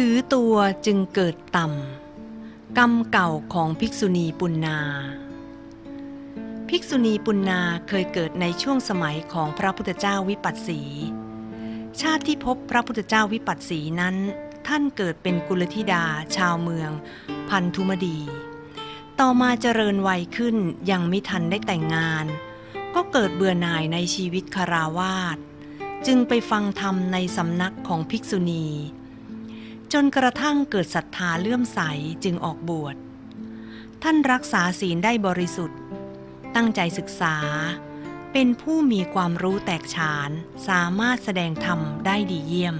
ถือตัวจึงเกิดต่ำกรรมเก่าของภิกษุณีปุณนา ภิกษุณีปุณนาเคยเกิดในช่วงสมัยของพระพุทธเจ้าวิปัสสี ชาติที่พบพระพุทธเจ้าวิปัสสีนั้น ท่านเกิดเป็นกุลธิดาชาวเมือง พันธุมดี ต่อมาเจริญวัยขึ้นยังไม่ทันได้แต่งงาน ก็เกิดเบื่อหน่ายในชีวิตคาราวาสจึงไปฟังธรรมในสำนักของภิกษุณี จนกระทั่งเกิดศรัทธาเลื่อมใสจึงออกบวช ท่านรักษาศีลได้บริสุทธิ์ ตั้งใจศึกษา เป็นผู้มีความรู้แตกฉาน สามารถแสดงธรรมได้ดีเยี่ยม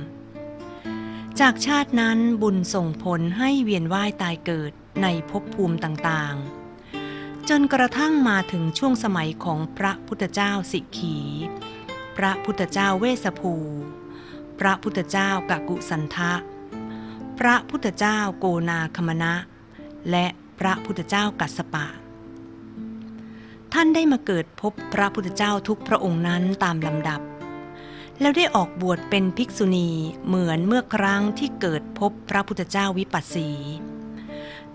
จากชาตินั้นบุญส่งผลให้เวียนว่ายตายเกิดในภพภูมิต่างๆ จนกระทั่งมาถึงช่วงสมัยของพระพุทธเจ้าสิกขี พระพุทธเจ้าเวสภู พระพุทธเจ้ากกุสันทะ พระพุทธเจ้าโกนาคมณะ และพระพุทธเจ้ากัสสปะ ท่านได้มาเกิดพบพระพุทธเจ้าทุกพระองค์นั้นตามลำดับ แล้วได้ออกบวชเป็นภิกษุณีเหมือนเมื่อครั้งที่เกิดพบพระพุทธเจ้าวิปัสสี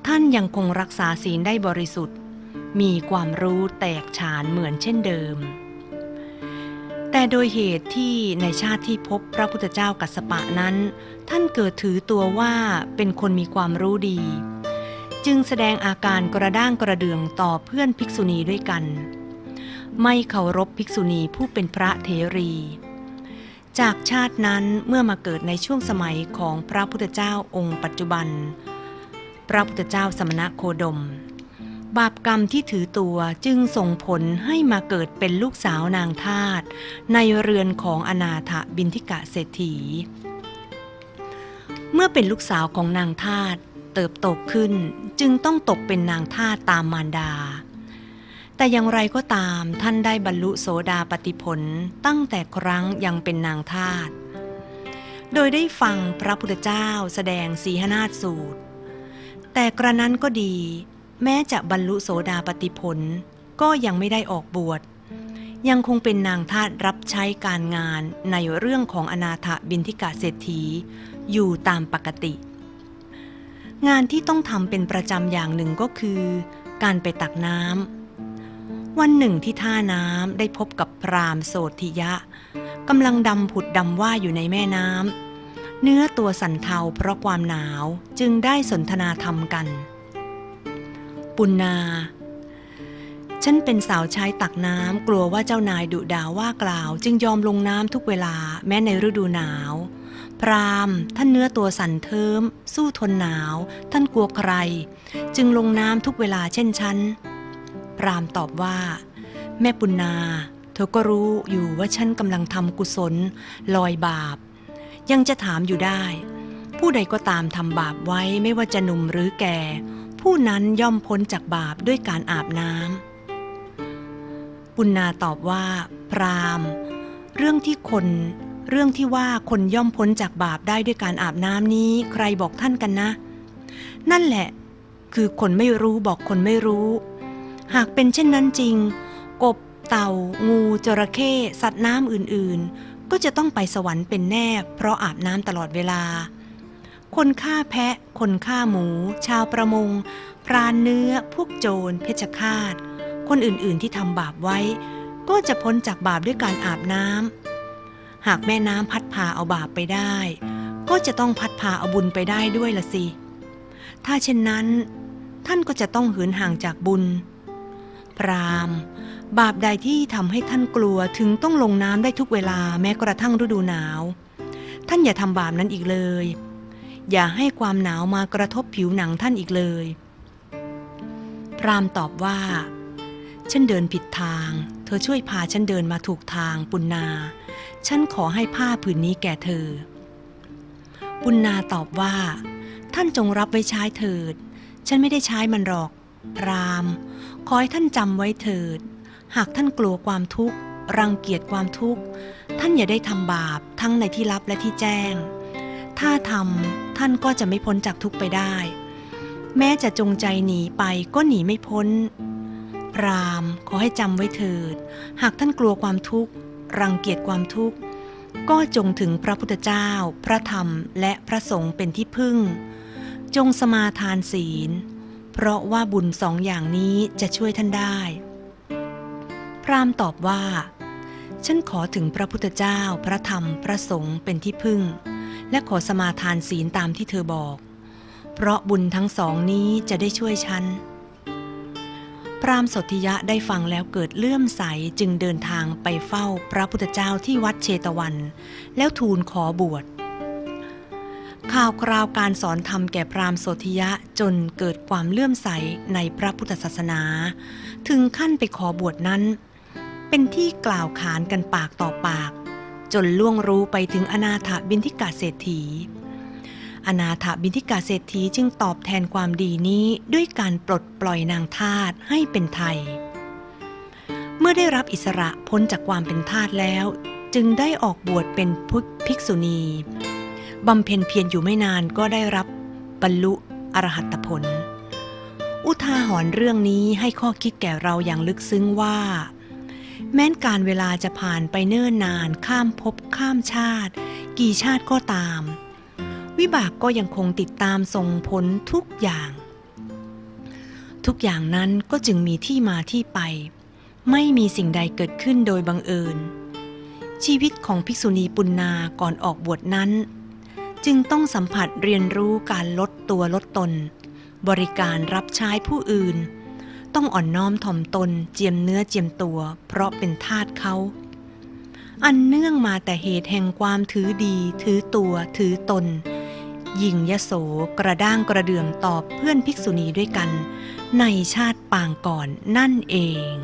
ท่านยังคงรักษาศีลได้บริสุทธิ์ มีความรู้แตกฉานเหมือนเช่นเดิม แต่โดยเหตุที่ในชาติที่พบพระพุทธเจ้ากัสปะนั้น ท่านเกิดถือตัวว่าเป็นคนมีความรู้ดี จึงแสดงอาการกระด้างกระเดืองต่อเพื่อนภิกษุณีด้วยกัน ไม่เคารพภิกษุณีผู้เป็นพระเทรี จากชาตินั้นเมื่อมาเกิดในช่วงสมัยของพระพุทธเจ้าองค์ปัจจุบัน พระพุทธเจ้าสมณะโคดม บาปกรรมที่ถือตัวจึงส่งผลให้มาเกิดเป็นลูกสาวนางทาตในเรือนของอนาถบินทิกะเศรษฐี เมื่อเป็นลูกสาวของนางทาตเติบโตขึ้นจึงต้องตกเป็นนางทาตตามมารดา แต่อย่างไรก็ตามท่านได้บรรลุโสดาปติผลตั้งแต่ครั้งยังเป็นนางทาตโดยได้ฟังพระพุทธเจ้าแสดงสีหนาฏสูตร แต่กระนั้นก็ดี แม้จะบรรลุโสดาปติผล ก็ยังไม่ได้ออกบวช ยังคงเป็นนางทาตรับใช้การงานในเรื่องของอนาถบินทิกาเศรษฐี อยู่ตามปกติ งานที่ต้องทำเป็นประจำอย่างหนึ่งก็คือ การไปตักน้ำวันหนึ่งที่ท่าน้ำได้พบกับพรามโสธิยะกำลังดำผุดดำว่าอยู่ในแม่น้ำเนื้อตัวสั่นเทาเพราะความหนาวจึงได้สนทนาธรรมกัน ปุณนา ฉันเป็นสาวใช้ตักน้ำกลัวว่าเจ้านายดุด่าว่ากล่าว จึงยอมลงน้ำทุกเวลาแม้ในฤดูหนาว พรามท่านเนื้อตัวสั่นเทิม สู้ทนหนาว ท่านกลัวใคร จึงลงน้ำทุกเวลาเช่นฉัน พรามตอบว่า แม่ปุณนาเธอก็รู้อยู่ว่าฉันกำลังทำกุศล ลอยบาป ยังจะถามอยู่ได้ ผู้ใดก็ตามทำบาปไว้ไม่ว่าจะหนุ่มหรือแก่ ผู้นั้นย่อมพ้นจากบาปด้วยการอาบน้ำปุณนาตอบว่า พรามเรื่องที่คน เรื่องที่ว่าคนย่อมพ้นจากบาปได้ด้วยการอาบน้ำนี้ ใครบอกท่านกันนะ นั่นแหละ คือคนไม่รู้บอกคนไม่รู้ หากเป็นเช่นนั้นจริง กบ เต่า งูจระเข้สัตว์น้ำอื่นๆ ก็จะต้องไปสวรรค์เป็นแน่ เพราะอาบน้ำตลอดเวลา คนฆ่าแพะ คนฆ่าหมู ชาวประมง พรานเนื้อ พวกโจร เพชฌฆาต คนอื่นๆที่ทำบาปไว้ ก็จะพ้นจากบาปด้วยการอาบน้ำหากแม่น้ำพัดพาเอาบาปไปได้ ก็จะต้องพัดพาเอาบุญไปได้ด้วยละสิ ถ้าเช่นนั้น ท่านก็จะต้องหืนห่างจากบุญ พรามบาปใดที่ทำให้ท่านกลัวถึงต้องลงน้ำได้ทุกเวลาแม้กระทั่งฤดูหนาว ท่านอย่าทำบาปนั้นอีกเลย อย่าให้ความหนาวมากระทบผิวหนังท่านอีกเลย พรามตอบว่า ฉันเดินผิดทาง เธอช่วยพาฉันเดินมาถูกทางปุณนา ฉันขอให้ผ้าผืนนี้แก่เธอ ปุณนาตอบว่า ท่านจงรับไว้ใช้เถิด ฉันไม่ได้ใช้มันหรอก พรามขอให้ท่านจำไว้เถิด หากท่านกลัวความทุกข์รังเกียจความทุกข์ ท่านอย่าได้ทำบาปทั้งในที่ลับและที่แจ้ง ถ้าทำ ท่านก็จะไม่พ้นจากทุกไปได้ แม้จะจงใจหนีไปก็หนีไม่พ้น พรามขอให้จำไว้เถิด หากท่านกลัวความทุกข์ รังเกียจความทุกข์ ก็จงถึงพระพุทธเจ้า พระธรรมและพระสงฆ์เป็นที่พึ่ง จงสมาทานศีล เพราะว่าบุญสองอย่างนี้จะช่วยท่านได้ พรามตอบว่า ฉันขอถึงพระพุทธเจ้า พระธรรม พระสงฆ์เป็นที่พึ่ง และขอสมาทานศีลตามที่เธอบอก เพราะบุญทั้งสองนี้จะได้ช่วยฉัน พรามสธิยะได้ฟังแล้วเกิดเลื่อมใสจึงเดินทางไปเฝ้าพระพุทธเจ้าที่วัดเชตวัน แล้วทูลขอบวชข่าวคราวการสอนธรรมแก่พราหมณ์โสธิยะจนเกิดความเลื่อมใสในพระพุทธศาสนา ถึงขั้นไปขอบวชนั้น เป็นที่กล่าวขานกันปากต่อปาก จนล่วงรู้ไปถึงอนาถบินทิกาเศรษฐี อนาถบินทิกาเศรษฐีจึงตอบแทนความดีนี้ด้วยการปลดปล่อยนางทาสให้เป็นไทย เมื่อได้รับอิสระพ้นจากความเป็นทาสแล้ว จึงได้ออกบวชเป็นพุทธภิกษุณีบำเพ็ญเพียรอยู่ไม่นานก็ได้รับบรรลุอรหัตผล อุทาหรณ์เรื่องนี้ให้ข้อคิดแก่เราอย่างลึกซึ้งว่า แม้นการเวลาจะผ่านไปเนิ่นนานข้ามภพข้ามชาติ กี่ชาติก็ตาม วิบากก็ยังคงติดตามส่งผลทุกอย่าง ทุกอย่างนั้นก็จึงมีที่มาที่ไป ไม่มีสิ่งใดเกิดขึ้นโดยบังเอิญ ชีวิตของภิกษุณีปุณนาก่อนออกบวชนั้น จึงต้องสัมผัสเรียนรู้การลดตัวลดตน บริการรับใช้ผู้อื่น ต้องอ่อนน้อมถ่อมตนเจียมเนื้อเจียมตัว เพราะเป็นทาสเขา อันเนื่องมาแต่เหตุแห่งความถือดี ถือตัวถือตนหยิ่งยโสกระด้างกระเดื่องตอบเพื่อนภิกษุณีด้วยกัน ในชาติปางก่อนนั่นเอง